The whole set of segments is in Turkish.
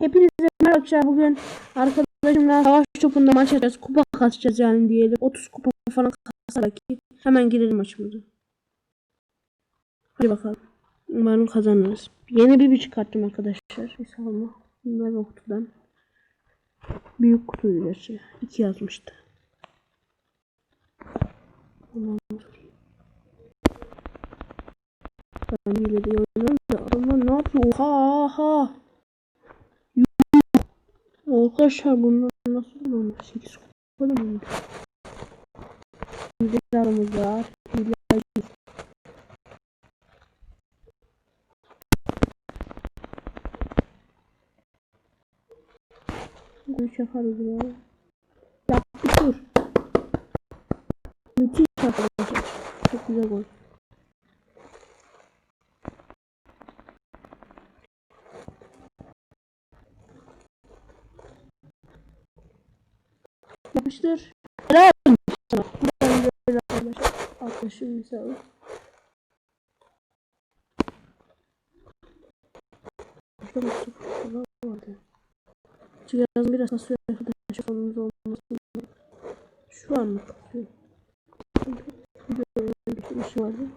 Hepinize merhaba. Bugün arkadaşımla savaş topunda maç yapacağız. Kupa kasacağız yani diyelim. 30 kupa falan kasarak hemen girelim maçımıza. Hadi bakalım. Umarım kazanırız. Yeni bir bir çıkarttım arkadaşlar. Hesabıma. Bunlar o kutudan. Büyük kutuydu gerçi. 2 yazmıştı. Ben yine de oynuyorum da adamlar ne yapıyor? Oha oha. Arkadaşlar bunlar nasıl olur? 8 kupa mı? Hilelerimiz var. Hileler. Bunu yaparız ya. Yaptık dur. Müthiş arkadaşlar. Çok güzel gol. Yapıştır. Helal. Buradan böyle arkadaşlar. Arkadaşım misal. Cihazın biraz kasıyor arkadaşlar. Sonumuz olması. Şu an mı kasıyor? Bir şey vardı.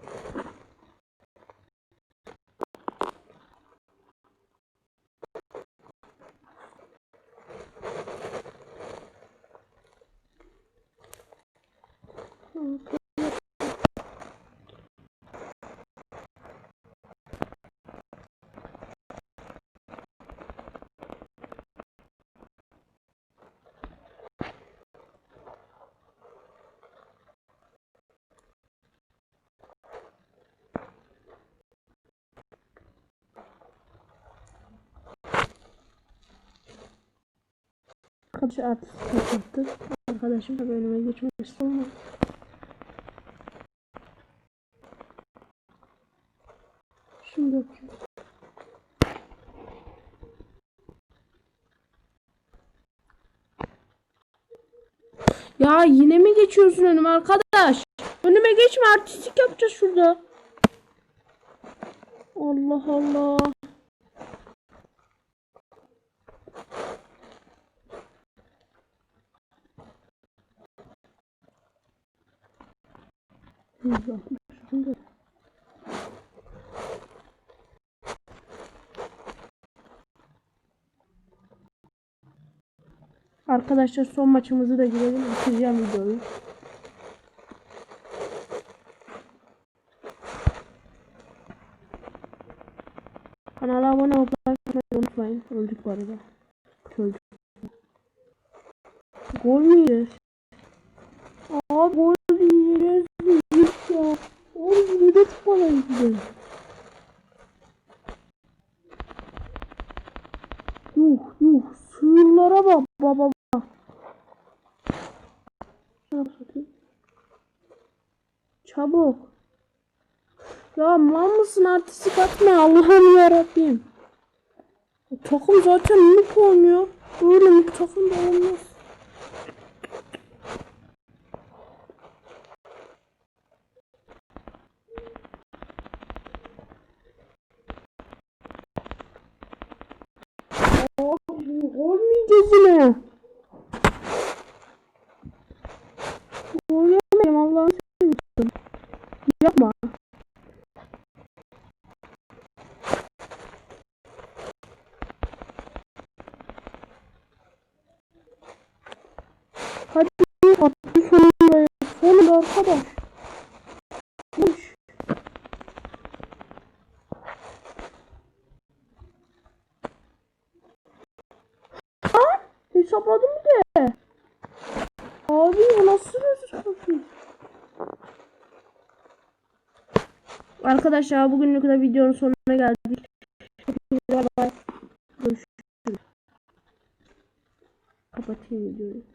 Arkadaşlar artist kapattı. Arkadaşım da önüme geçmek istemiyor. Şimdi bakayım. Ya yine mi geçiyorsun önüme arkadaş? Önüme geçme artistik yapacağız şurada. Allah Allah. Şimdi. Arkadaşlar son maçımızı da girelim. Bitireceğim videoyu. Kanala abone olmayı unutmayın. Öldük bu arada. Öldük. Gol mü yiyeceğiz? Aa gol yiyeceğiz. Yiyeceğiz ya. Oğlum bir de tutmadan yiyeceğiz. Yuh yuh. Sığırlara bak baba. Çabuk. Ya mal mısın artistik atma Allah'ım yarabbim. Takım zaten noob oynuyor. Böyle noob takım da olmaz. Hadi attı sonunda. Sonunda arkadaş. Koş. Ha? Hesapladım de. Abi ya nasıl hesapladın? Arkadaşlar bugünlük de videonun sonuna geldik. Hepinize bay. Görüşürüz. Kapatayım videoyu.